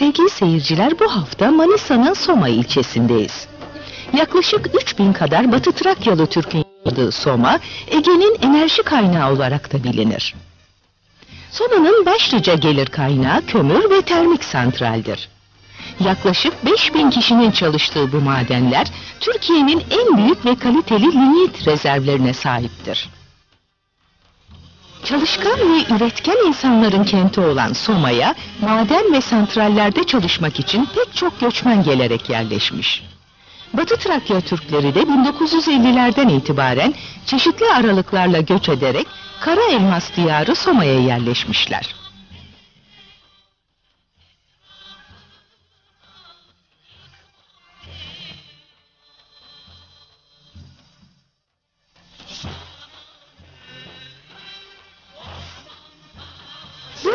Sevgili seyirciler bu hafta Manisa'nın Soma ilçesindeyiz. Yaklaşık 3000 kadar Batı Trakyalı Türk'ün yaşadığı Soma, Ege'nin enerji kaynağı olarak da bilinir. Soma'nın başlıca gelir kaynağı kömür ve termik santraldir. Yaklaşık 5000 kişinin çalıştığı bu madenler, Türkiye'nin en büyük ve kaliteli lignit rezervlerine sahiptir. Çalışkan ve üretken insanların kenti olan Soma'ya maden ve santrallerde çalışmak için pek çok göçmen gelerek yerleşmiş. Batı Trakya Türkleri de 1950'lerden itibaren çeşitli aralıklarla göç ederek Kara Elmas diyarı Soma'ya yerleşmişler.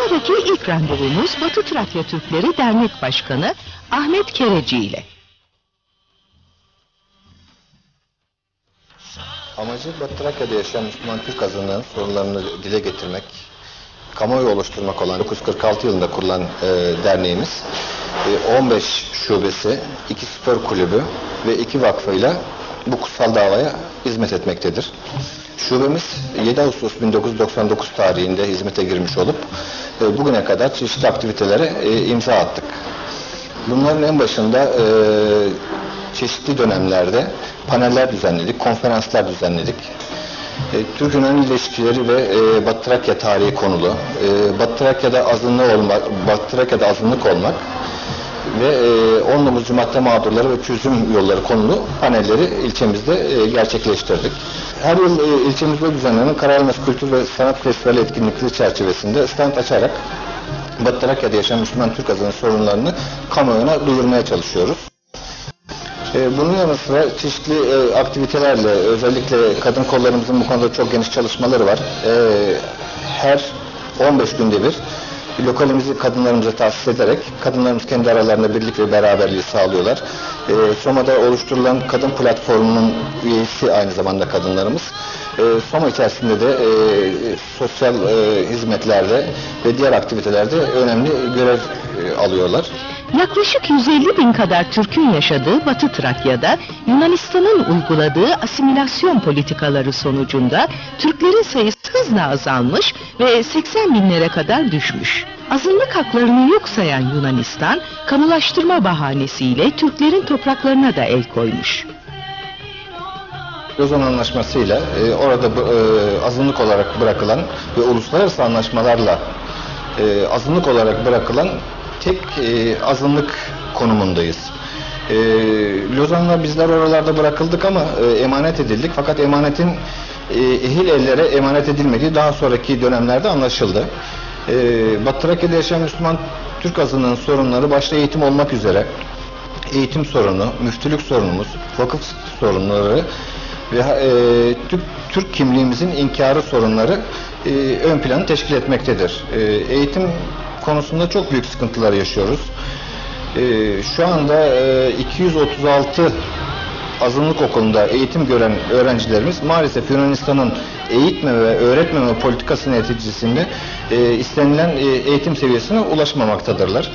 Buradaki ilk randevumuz Batı Trakya Türkleri Dernek Başkanı Ahmet Kereci ile. Amacı Batı Trakya'da yaşayan Müslüman Türk azınlığının sorunlarını dile getirmek, kamuoyu oluşturmak olan 1946 yılında kurulan e, derneğimiz e, 15 şubesi, 2 spor kulübü ve 2 vakfıyla bu kutsal davaya hizmet etmektedir. Şubemiz 7 Ağustos 1999 tarihinde hizmete girmiş olup e, bugüne kadar çeşitli aktivitelere e, imza attık. Bunların en başında e, çeşitli dönemlerde paneller düzenledik, konferanslar düzenledik. E, Türk-Yunan ilişkileri ve e, Batı Trakya tarihi konulu, e, Batı Trakya'da azınlık olmak, Batı Trakya'da azınlık olmak ve e, 19 madde mağdurları ve çözüm yolları konulu panelleri ilçemizde e, gerçekleştirdik. Her yıl e, ilçemizde düzenlenen Karayelmez Kültür ve Sanat Festivali etkinlikleri çerçevesinde stand açarak Batı Trakya'da yaşayan Müslüman Türk azının sorunlarını kamuoyuna duyurmaya çalışıyoruz. E, Bunun yanı sıra çeşitli e, aktivitelerle özellikle kadın kollarımızın bu konuda çok geniş çalışmaları var. Her 15 günde bir lokalimizi kadınlarımıza tahsis ederek kadınlarımız kendi aralarında birlik ve beraberliği sağlıyorlar. E, Soma'da oluşturulan kadın platformunun üyesi aynı zamanda kadınlarımız. Soma içerisinde de e, sosyal e, hizmetlerde ve diğer aktivitelerde önemli görev e, alıyorlar. Yaklaşık 150 bin kadar Türk'ün yaşadığı Batı Trakya'da Yunanistan'ın uyguladığı asimilasyon politikaları sonucunda Türklerin sayısı hızla azalmış ve 80 binlere kadar düşmüş. Azınlık haklarını yok sayan Yunanistan, kamulaştırma bahanesiyle Türklerin topraklarına da el koymuş. Lozan Anlaşması'yla e, orada e, azınlık olarak bırakılan ve uluslararası anlaşmalarla e, azınlık olarak bırakılan tek e, azınlık konumundayız. E, Lozan'la bizler oralarda bırakıldık ama e, emanet edildik. Fakat emanetin e, ehil ellere emanet edilmediği daha sonraki dönemlerde anlaşıldı. E, Batı Trakya'da yaşayan Müslüman Türk azınlığının sorunları başta eğitim olmak üzere eğitim sorunu, müftülük sorunumuz, vakıf sorunları ve e, Türk, Türk kimliğimizin inkarı sorunları e, ön planı teşkil etmektedir. E, eğitim konusunda çok büyük sıkıntılar yaşıyoruz. E, şu anda e, 236 azınlık okulunda eğitim gören öğrencilerimiz maalesef Yunanistan'ın eğitme ve öğretmeme politikası neticesinde e, istenilen e, eğitim seviyesine ulaşmamaktadırlar.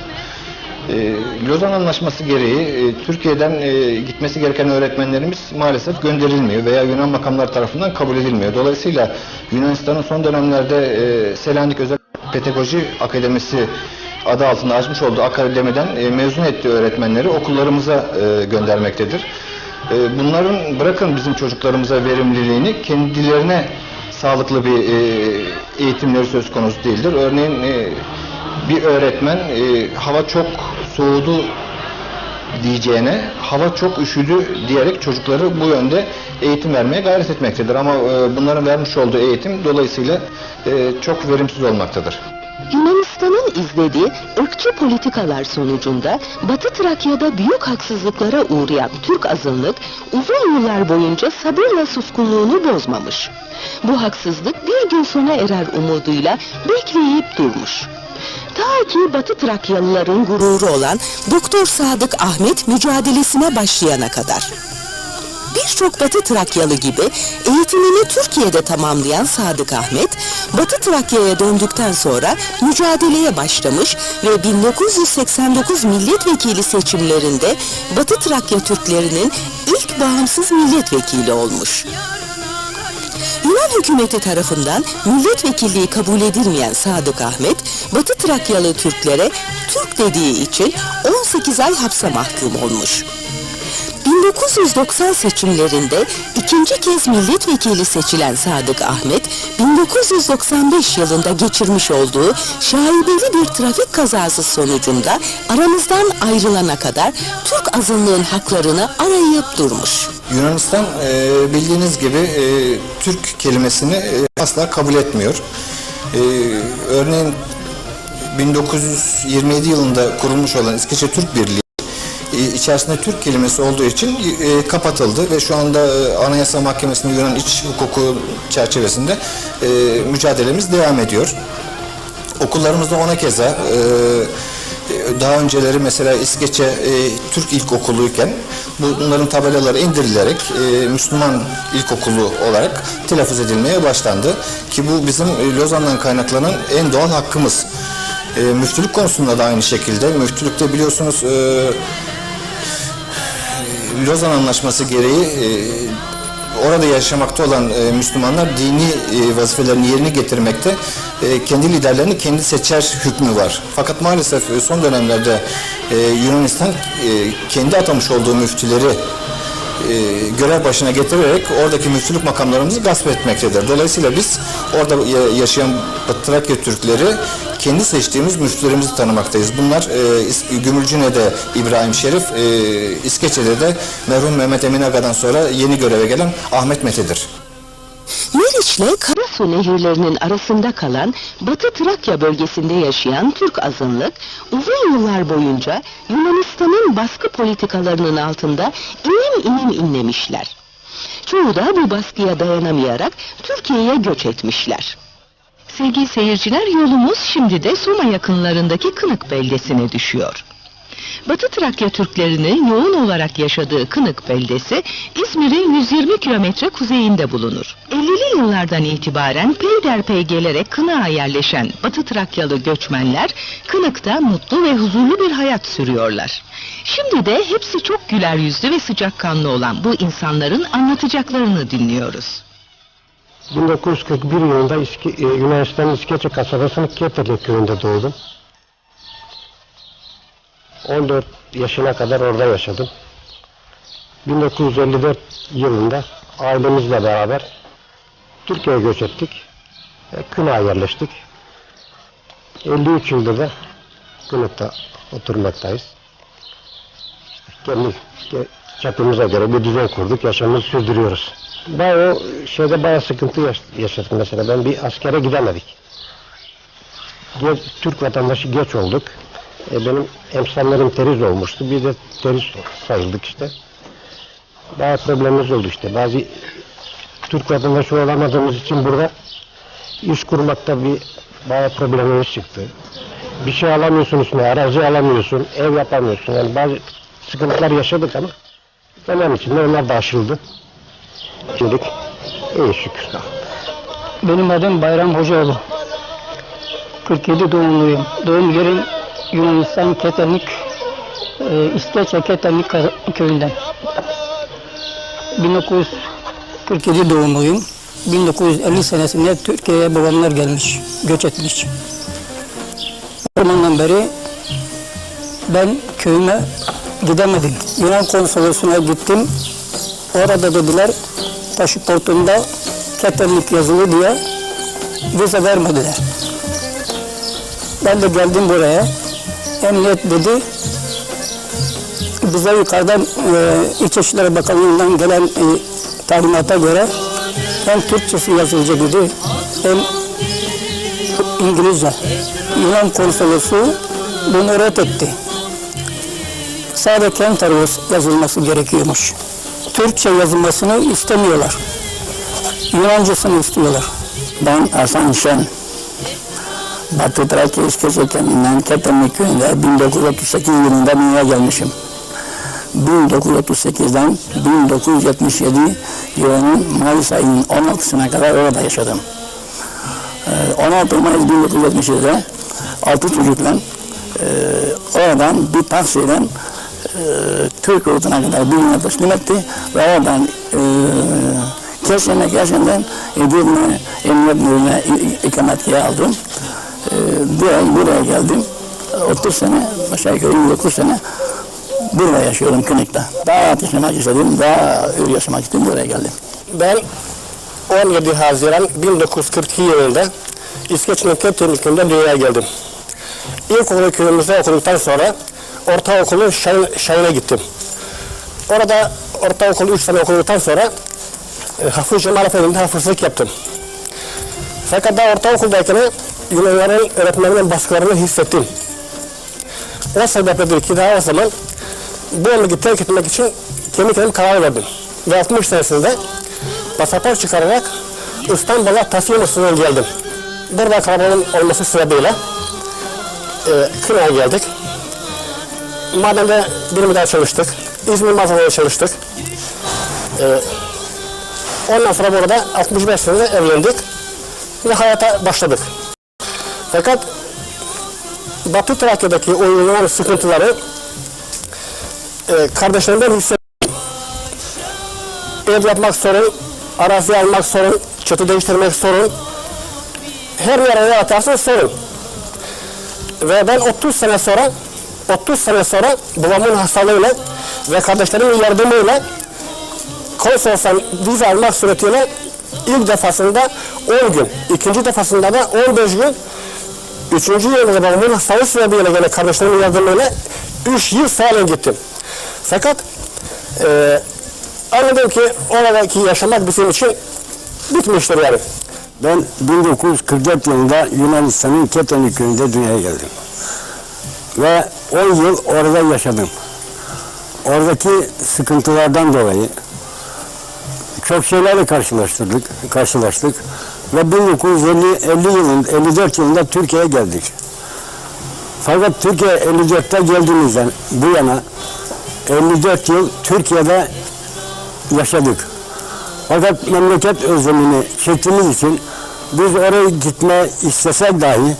E, Lozan Anlaşması gereği e, Türkiye'den e, gitmesi gereken öğretmenlerimiz maalesef gönderilmiyor veya Yunan makamlar tarafından kabul edilmiyor. Dolayısıyla Yunanistan'ın son dönemlerde e, Selanik Özel Pedagoji Akademisi adı altında açmış olduğu akademiden mezun ettiği öğretmenleri okullarımıza göndermektedir. Bunların bırakın bizim çocuklarımıza verimliliğini kendilerine sağlıklı bir eğitimleri söz konusu değildir. Örneğin bir öğretmen hava çok soğudu diyeceğine hava çok üşüdü diyerek çocukları bu yönde eğitim vermeye gayret etmektedir. Ama e, bunların vermiş olduğu eğitim dolayısıyla e, çok verimsiz olmaktadır. Yunanistan'ın izlediği ırkçı politikalar sonucunda Batı Trakya'da büyük haksızlıklara uğrayan Türk azınlık uzun yıllar boyunca sabırla suskunluğunu bozmamış. Bu haksızlık bir gün sona erer umuduyla bekleyip durmuş. Ta ki Batı Trakyalıların gururu olan Doktor Sadık Ahmet mücadelesine başlayana kadar. Birçok Batı Trakyalı gibi eğitimini Türkiye'de tamamlayan Sadık Ahmet, Batı Trakya'ya döndükten sonra mücadeleye başlamış ve 1989 milletvekili seçimlerinde Batı Trakya Türklerinin ilk bağımsız milletvekili olmuş. Yunan hükümeti tarafından milletvekilliği kabul edilmeyen Sadık Ahmet, Batı Trakyalı Türklere Türk dediği için 18 ay hapse mahkum olmuş. 1990 seçimlerinde ikinci kez milletvekili seçilen Sadık Ahmet, 1995 yılında geçirmiş olduğu şaibeli bir trafik kazası sonucunda aramızdan ayrılana kadar Türk azınlığın haklarını arayıp durmuş. Yunanistan e, bildiğiniz gibi e, Türk kelimesini e, asla kabul etmiyor. Örneğin 1927 yılında kurulmuş olan İskeçe Türk Birliği içerisinde Türk kelimesi olduğu için kapatıldı ve şu anda Anayasa Mahkemesi'nin Yunan iç hukuku çerçevesinde mücadelemiz devam ediyor. Okullarımızda ona keza e, daha önceleri mesela İskeçe e, Türk İlkokuluyken bunların tabelaları indirilerek e, Müslüman İlkokulu olarak telaffuz edilmeye başlandı. Ki bu bizim e, Lozan'dan kaynaklanan en doğal hakkımız. E, müftülük konusunda da aynı şekilde. Müftülükte biliyorsunuz e, Lozan Anlaşması gereği e, orada yaşamakta olan e, Müslümanlar dini e, vazifelerini yerine getirmekte e, kendi liderlerini kendi seçer hükmü var. Fakat maalesef e, son dönemlerde e, Yunanistan e, kendi atamış olduğu müftüleri e, görev başına getirerek oradaki müftülük makamlarımızı gasp etmektedir. Dolayısıyla biz orada ya- yaşayan Trakya Türkleri kendi seçtiğimiz müftülerimizi tanımaktayız. Bunlar e, Gümülcüne'de İbrahim Şerif, e, İskeçe'de de merhum Mehmet Emin Aga'dan sonra yeni göreve gelen Ahmet Mete'dir. Meriç'le Karasu nehirlerinin arasında kalan Batı Trakya bölgesinde yaşayan Türk azınlık uzun yıllar boyunca Yunanistan'ın baskı politikalarının altında inim inim inlemişler. Çoğu da bu baskıya dayanamayarak Türkiye'ye göç etmişler. Sevgili seyirciler yolumuz şimdi de Soma yakınlarındaki Kınık beldesine düşüyor. Batı Trakya Türklerinin yoğun olarak yaşadığı Kınık beldesi İzmir'in 120 kilometre kuzeyinde bulunur. 50'li yıllardan itibaren peyderpey gelerek Kınık'a yerleşen Batı Trakyalı göçmenler Kınık'ta mutlu ve huzurlu bir hayat sürüyorlar. Şimdi de hepsi çok güler yüzlü ve sıcakkanlı olan bu insanların anlatacaklarını dinliyoruz. 1941 yılında İske, e, Yunanistan'ın İskeçe kasabasının Keterli köyünde doğdum. 14 yaşına kadar orada yaşadım. 1954 yılında ailemizle beraber Türkiye'ye göç ettik. Kınık'a yerleştik. 53 yıldır da Kınık'ta oturmaktayız. İşte kendi ke- çapımıza göre bir düzen kurduk, yaşamımızı sürdürüyoruz. Ben o şeyde bayağı sıkıntı yaş- yaşadık mesela. Ben bir askere gidemedik. Türk vatandaşı geç olduk. E, benim emsallerim teriz olmuştu. Bir de teriz sayıldık işte. Bayağı problemimiz oldu işte. Bazı Türk vatandaşı olamadığımız için burada iş kurmakta bir bayağı problemimiz çıktı. Bir şey alamıyorsun üstüne, arazi alamıyorsun, ev yapamıyorsun. Yani bazı sıkıntılar yaşadık ama zaman içinde onlar da aşıldı. Şimdilik iyi şükür. Benim adım Bayram Hocaoğlu. 47 doğumluyum. Doğum yerim Yunanistan Ketenlik, e, İskeçe Ketenlik ka- köyünden. 1947 doğumluyum. 1950 senesinde Türkiye'ye babamlar gelmiş, göç etmiş. O zamandan beri ben köyüme gidemedim. Yunan konsolosluğuna gittim. Orada dediler pasaportunda Ketenlik yazılı diye vize vermediler. Ben de geldim buraya. Emniyet dedi bize yukarıdan e, İçişleri Bakanlığı'ndan gelen e, talimata göre hem Türkçesi yazılacak dedi hem İngilizce. Yunan konsolosluğu bunu reddetti. Sadece Kentaros yazılması gerekiyormuş. Türkçe yazılmasını istemiyorlar. Yunancasını istiyorlar. Ben Hasan Şen. Batı Trakya İskeçe kendinden Ketemli köyünde 1938 yılında dünyaya gelmişim. 1938'den 1977 yılının Mayıs ayının 16'sına kadar orada yaşadım. Ee, 16 Mayıs 1977'de altı çocukla e, oradan bir taksiyle e, Türk yurduna kadar bir yıl teslim etti ve oradan e, Keşan'a Keşan'dan Edirne Emniyet Müdürlüğü'ne i- ikametgahı aldım. E, buraya, buraya geldim. 30 sene, aşağı yukarı 29 sene burada yaşıyorum Kınık'ta. Daha yaşamak istedim, daha ür yaşamak istedim, buraya geldim. Ben 17 Haziran 1942 yılında İskeç'in Kötülü köyünde dünyaya geldim. İlkokulu köyümüzde okuduktan sonra ortaokulu Şahin, Şahin'e gittim. Orada ortaokulu 3 sene okuduktan sonra e, Hafız Cemal Efendi'nde hafızlık yaptım. Fakat daha ortaokuldayken Yunanların öğretmenlerin baskılarını hissettim. O sebepledir ki daha o zaman bu memleketi terk etmek için kendi kendime karar verdim. Ve 60 senesinde pasaport çıkararak İstanbul'a taslim usulüne geldim. Burada kalabalığın olması sebebiyle e, Kına'ya geldik. Madende bir müddet çalıştık. İzmir mağazalarında çalıştık. E, ondan sonra burada 65 senede evlendik ve hayata başladık. Fakat Batı Trakya'daki uygulanan sıkıntıları e, kardeşlerimden hissettim. Ev yapmak sorun, arazi almak sorun, çatı değiştirmek sorun. Her yere ne atarsan sorun. Ve ben 30 sene sonra 30 sene sonra babamın hastalığıyla ve kardeşlerimin yardımıyla konsolostan vize almak suretiyle ilk defasında 10 gün, ikinci defasında da 15 gün Üçüncü yılda da babamın hastalığı sebebiyle gene kardeşlerimin yardımıyla üç yıl sağlam gittim. Fakat e, anladım ki oradaki yaşamak bizim için bitmiştir yani. Ben 1944 yılında Yunanistan'ın Ketoni köyünde dünyaya geldim. Ve 10 yıl orada yaşadım. Oradaki sıkıntılardan dolayı çok şeylerle karşılaştırdık, karşılaştık. Ve 1950 50 yılın, 54 yılında Türkiye'ye geldik. Fakat Türkiye 54'te geldiğimizden bu yana 54 yıl Türkiye'de yaşadık. Fakat memleket özlemini çektiğimiz için biz oraya gitme istesek dahi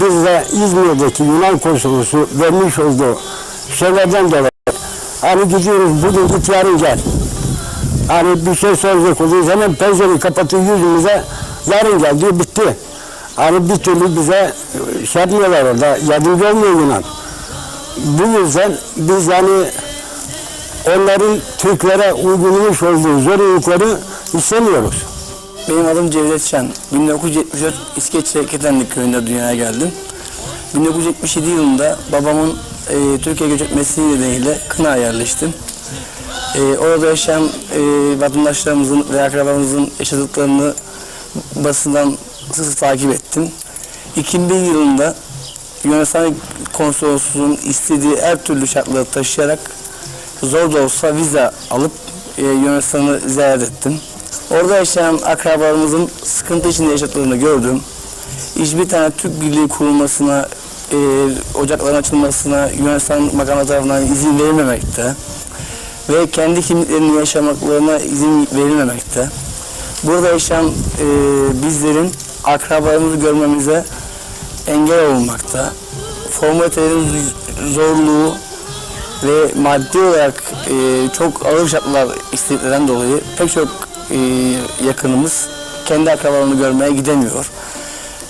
biz de İzmir'deki Yunan konsolosu vermiş olduğu şeylerden dolayı hani gidiyoruz bugün git yarın gel. Hani bir şey soracak olduğu zaman pencereyi kapatıyor yüzümüze yarın gel diyor bitti. Hani bir türlü bize şey yapmıyorlar orada yardımcı olmuyor Yunan. Bu yüzden biz yani onların Türklere uygulamış olduğu zorunlulukları istemiyoruz. Benim adım Cevdet Şen. 1974 İskeçe Ketenlik köyünde dünyaya geldim. 1977 yılında babamın e, Türkiye göç etmesi nedeniyle Kına'ya yerleştim. E, orada yaşayan e, vatandaşlarımızın ve akrabalarımızın yaşadıklarını basından sıkı takip ettim. 2001 yılında Yunanistan konsolosluğunun istediği her türlü şartları taşıyarak zor da olsa vize alıp e, Yunanistan'ı ziyaret ettim. Orada yaşayan akrabalarımızın sıkıntı içinde yaşadıklarını gördüm. Hiçbir tane Türk Birliği kurulmasına, e, ocakların açılmasına Yunanistan makamı tarafından izin verilmemekte ve kendi kimliklerini yaşamaklarına izin verilmemekte. Burada yaşayan e, bizlerin akrabalarımızı görmemize engel olmakta. Formalitelerin zorluğu ve maddi olarak e, çok ağır şartlar istediklerden dolayı pek çok e, yakınımız kendi akrabalarını görmeye gidemiyor.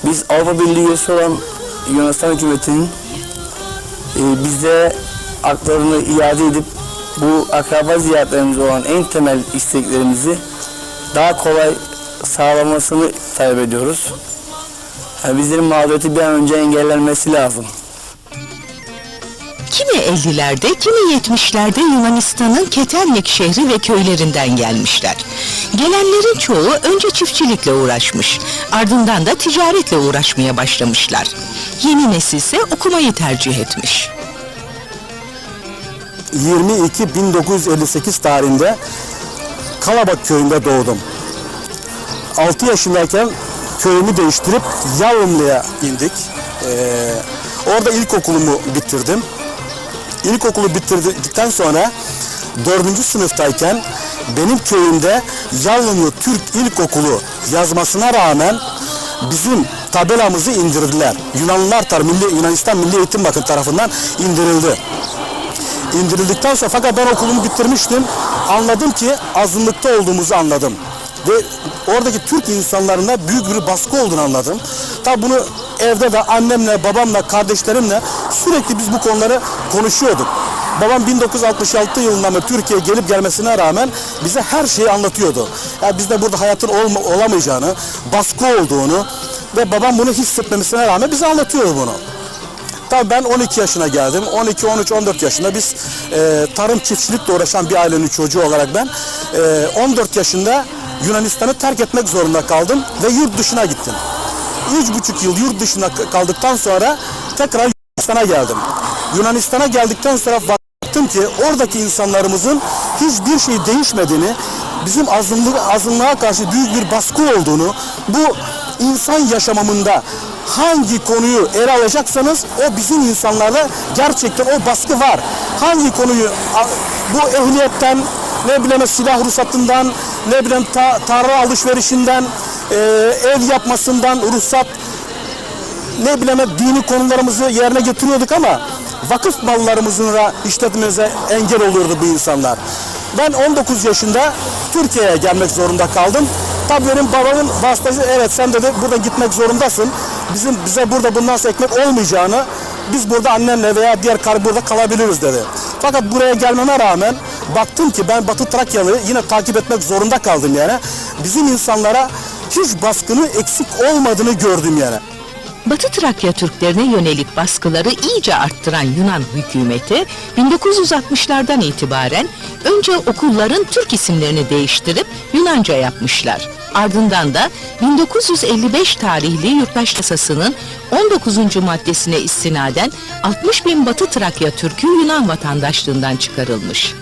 Biz Avrupa Birliği üyesi olan Yunanistan hükümetinin e, bize haklarını iade edip bu akraba ziyaretlerimiz olan en temel isteklerimizi daha kolay sağlamasını talep ediyoruz. Yani bizlerin mağduriyeti bir an önce engellenmesi lazım. Kimi 50'lerde, kimi 70'lerde Yunanistan'ın Keternik şehri ve köylerinden gelmişler. Gelenlerin çoğu önce çiftçilikle uğraşmış, ardından da ticaretle uğraşmaya başlamışlar. Yeni nesil ise okumayı tercih etmiş. 22-1958 tarihinde Kalabak köyünde doğdum. 6 yaşındayken köyümü değiştirip Yavumlu'ya indik. Ee, orada ilkokulumu bitirdim. İlkokulu bitirdikten sonra dördüncü sınıftayken benim köyümde Yalınlı Türk İlkokulu yazmasına rağmen bizim tabelamızı indirdiler. Yunanlılar tar Milli Yunanistan Milli Eğitim Bakım tarafından indirildi. İndirildikten sonra fakat ben okulumu bitirmiştim. Anladım ki azınlıkta olduğumuzu anladım. Ve oradaki Türk insanlarına büyük bir baskı olduğunu anladım. Tabi bunu evde de annemle, babamla, kardeşlerimle sürekli biz bu konuları konuşuyorduk. Babam 1966 yılından beri Türkiye'ye gelip gelmesine rağmen bize her şeyi anlatıyordu. Yani bizde burada hayatın olma, olamayacağını, baskı olduğunu ve babam bunu hissetmemesine rağmen bize anlatıyordu bunu. Tabii ben 12 yaşına geldim. 12, 13, 14 yaşında biz e, tarım çiftçilikle uğraşan bir ailenin çocuğu olarak ben e, 14 yaşında Yunanistan'ı terk etmek zorunda kaldım ve yurt dışına gittim. Üç buçuk yıl yurt dışına kaldıktan sonra tekrar Yunanistan'a geldim. Yunanistan'a geldikten sonra baktım ki oradaki insanlarımızın hiçbir şey değişmediğini, bizim azınlık, azınlığa karşı büyük bir baskı olduğunu, bu insan yaşamamında hangi konuyu ele alacaksanız o bizim insanlarda gerçekten o baskı var. Hangi konuyu bu ehliyetten ne bileyim silah ruhsatından ne bileyim ta, tarla alışverişinden e, ev yapmasından ruhsat ne bileyim dini konularımızı yerine getiriyorduk ama vakıf mallarımızın da işletmemize engel oluyordu bu insanlar. Ben 19 yaşında Türkiye'ye gelmek zorunda kaldım. Tabii benim babamın vasıtası evet sen dedi burada gitmek zorundasın. Bizim bize burada bundan sonra ekmek olmayacağını biz burada annenle veya diğer karı burada kalabiliriz dedi. Fakat buraya gelmeme rağmen baktım ki ben Batı Trakyalı yine takip etmek zorunda kaldım yani. Bizim insanlara hiç baskını eksik olmadığını gördüm yani. Batı Trakya Türklerine yönelik baskıları iyice arttıran Yunan hükümeti 1960'lardan itibaren önce okulların Türk isimlerini değiştirip Yunanca yapmışlar. Ardından da 1955 tarihli Yurttaş Yasası'nın 19. maddesine istinaden 60 bin Batı Trakya Türk'ü Yunan vatandaşlığından çıkarılmış.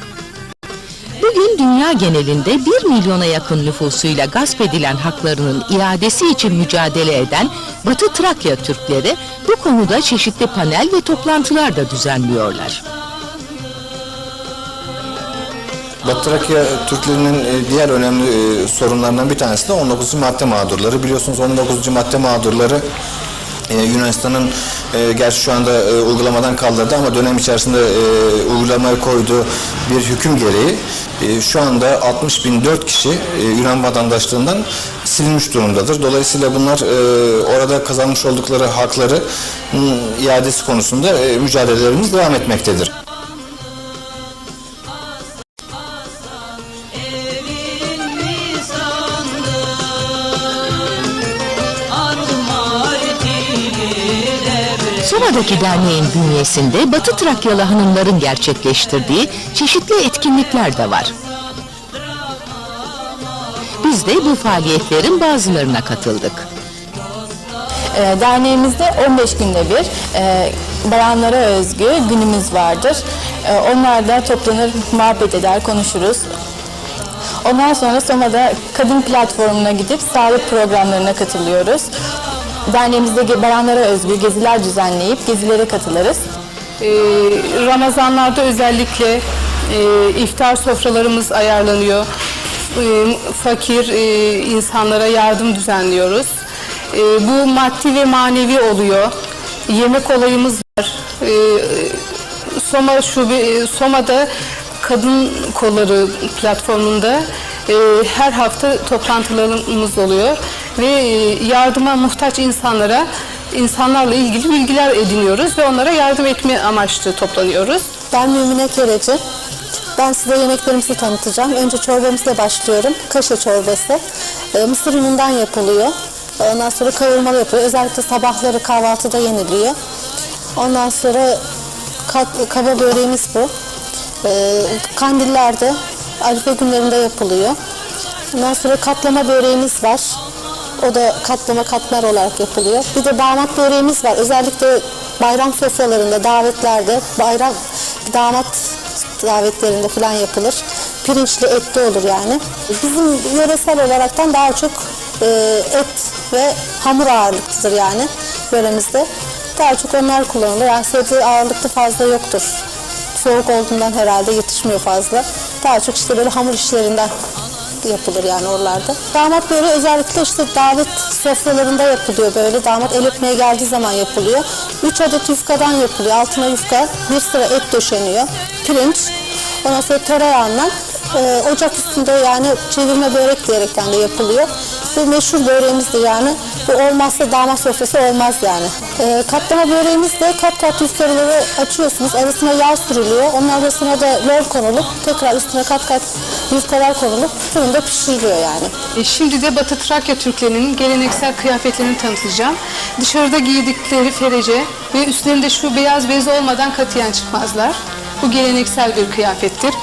Bugün dünya genelinde 1 milyona yakın nüfusuyla gasp edilen haklarının iadesi için mücadele eden Batı Trakya Türkleri bu konuda çeşitli panel ve toplantılar da düzenliyorlar. Batı Trakya Türklerinin e, diğer önemli e, sorunlarından bir tanesi de 19. madde mağdurları. Biliyorsunuz 19. madde mağdurları e, Yunanistan'ın e, gerçi şu anda e, uygulamadan kaldırdı ama dönem içerisinde e, uygulamaya koyduğu bir hüküm gereği e, şu anda 60.004 kişi e, Yunan vatandaşlığından silinmiş durumdadır. Dolayısıyla bunlar e, orada kazanmış oldukları hakları iadesi konusunda e, mücadelelerimiz devam etmektedir. Soma'daki derneğin bünyesinde Batı Trakyalı hanımların gerçekleştirdiği çeşitli etkinlikler de var. Biz de bu faaliyetlerin bazılarına katıldık. E, derneğimizde 15 günde bir e, bayanlara özgü günümüz vardır. E, onlar toplanır, muhabbet eder, konuşuruz. Ondan sonra Soma'da kadın platformuna gidip sağlık programlarına katılıyoruz. Derneğimizde bayanlara özgü geziler düzenleyip gezilere katılırız. Ee, Ramazanlarda özellikle e, iftar sofralarımız ayarlanıyor. Ee, fakir e, insanlara yardım düzenliyoruz. Ee, bu maddi ve manevi oluyor. Yemek olayımız var. Soma şube, e, Soma'da kadın kolları platformunda her hafta toplantılarımız oluyor ve e, yardıma muhtaç insanlara insanlarla ilgili bilgiler ediniyoruz ve onlara yardım etme amaçlı toplanıyoruz. Ben Mümine Kereci. Ben size yemeklerimizi tanıtacağım. Önce çorbamızla başlıyorum. Kaşa çorbası. Ee, mısır unundan yapılıyor. Ondan sonra kavurmalı yapılıyor. Özellikle sabahları kahvaltıda yeniliyor. Ondan sonra kaba böreğimiz bu. Ee, kandillerde, arife günlerinde yapılıyor. Ondan sonra katlama böreğimiz var. O da katlama katmer olarak yapılıyor. Bir de damat böreğimiz var. Özellikle bayram sofralarında, davetlerde, bayram damat davetlerinde falan yapılır. Pirinçli etli olur yani. Bizim yöresel olaraktan daha çok e, et ve hamur ağırlıklıdır yani yöremizde. Daha çok onlar kullanılır. Yani sebze ağırlıklı fazla yoktur soğuk olduğundan herhalde yetişmiyor fazla. Daha çok işte böyle hamur işlerinden yapılır yani oralarda. Damat böyle özellikle işte davet sofralarında yapılıyor böyle. Damat el öpmeye geldiği zaman yapılıyor. 3 adet yufkadan yapılıyor. Altına yufka, bir sıra et döşeniyor. Pirinç, ondan sonra tereyağından e, ocak üstünde yani çevirme börek diyerekten de yapılıyor. Bu meşhur böreğimizdir yani. Bu olmazsa damat sofrası olmaz yani. E, katlama böreğimiz de kat kat yufkaları açıyorsunuz. Arasına yağ sürülüyor. Onun arasına da lor konulup tekrar üstüne kat kat yufkalar konulup fırında pişiriliyor yani. E, Şimdi de Batı Trakya Türklerinin geleneksel kıyafetlerini tanıtacağım. Dışarıda giydikleri ferece ve üstlerinde şu beyaz bez olmadan katiyen çıkmazlar. Bu geleneksel bir kıyafettir.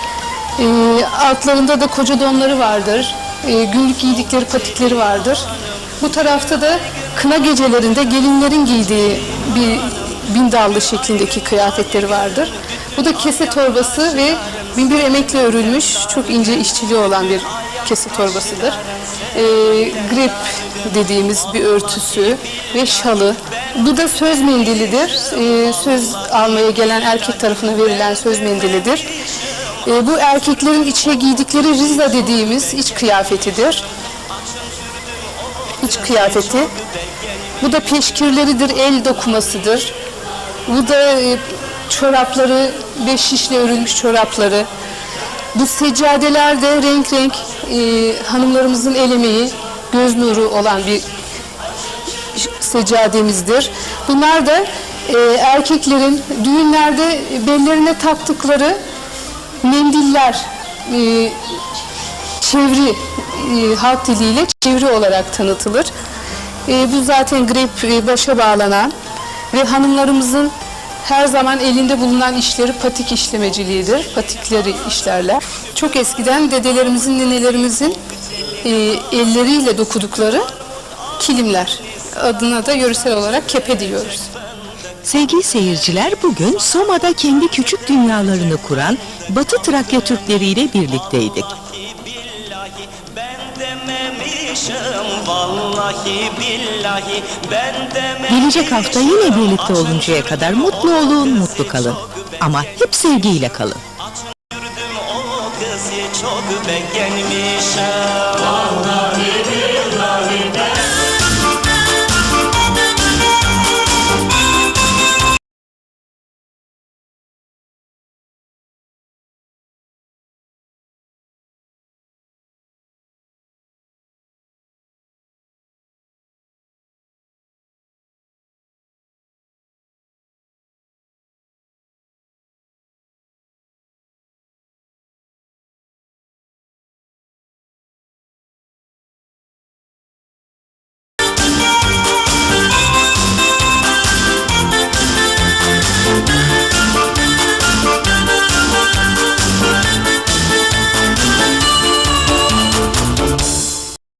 E, altlarında da koca donları vardır. E, günlük giydikleri patikleri vardır. Bu tarafta da kına gecelerinde gelinlerin giydiği bir bindallı şeklindeki kıyafetleri vardır. Bu da kese torbası ve binbir emekle örülmüş çok ince işçiliği olan bir kese torbasıdır. Ee, grip dediğimiz bir örtüsü ve şalı. Bu da söz mendilidir. Ee, söz almaya gelen erkek tarafına verilen söz mendilidir. Ee, bu erkeklerin içine giydikleri rizla dediğimiz iç kıyafetidir. İç kıyafeti. Bu da peşkirleridir, el dokumasıdır. Bu da e, çorapları, beş şişle örülmüş çorapları. Bu seccadeler de renk renk e, hanımlarımızın el emeği, göz nuru olan bir seccademizdir. Bunlar da e, erkeklerin düğünlerde bellerine taktıkları mendiller, e, çevri e, halk diliyle çevri olarak tanıtılır. E, bu zaten grip e, başa bağlanan ve hanımlarımızın her zaman elinde bulunan işleri patik işlemeciliğidir. Patikleri işlerler. Çok eskiden dedelerimizin, ninelerimizin elleriyle dokudukları kilimler. Adına da yöresel olarak kepe diyoruz. Sevgili seyirciler bugün Soma'da kendi küçük dünyalarını kuran Batı Trakya Türkleri ile birlikteydik. Vallahi billahi ben dememişim Gelecek hafta yine birlikte oluncaya kadar mutlu olun, mutlu kalın. Ama hep sevgiyle kalın. o kızı çok beğenmişim Vallahi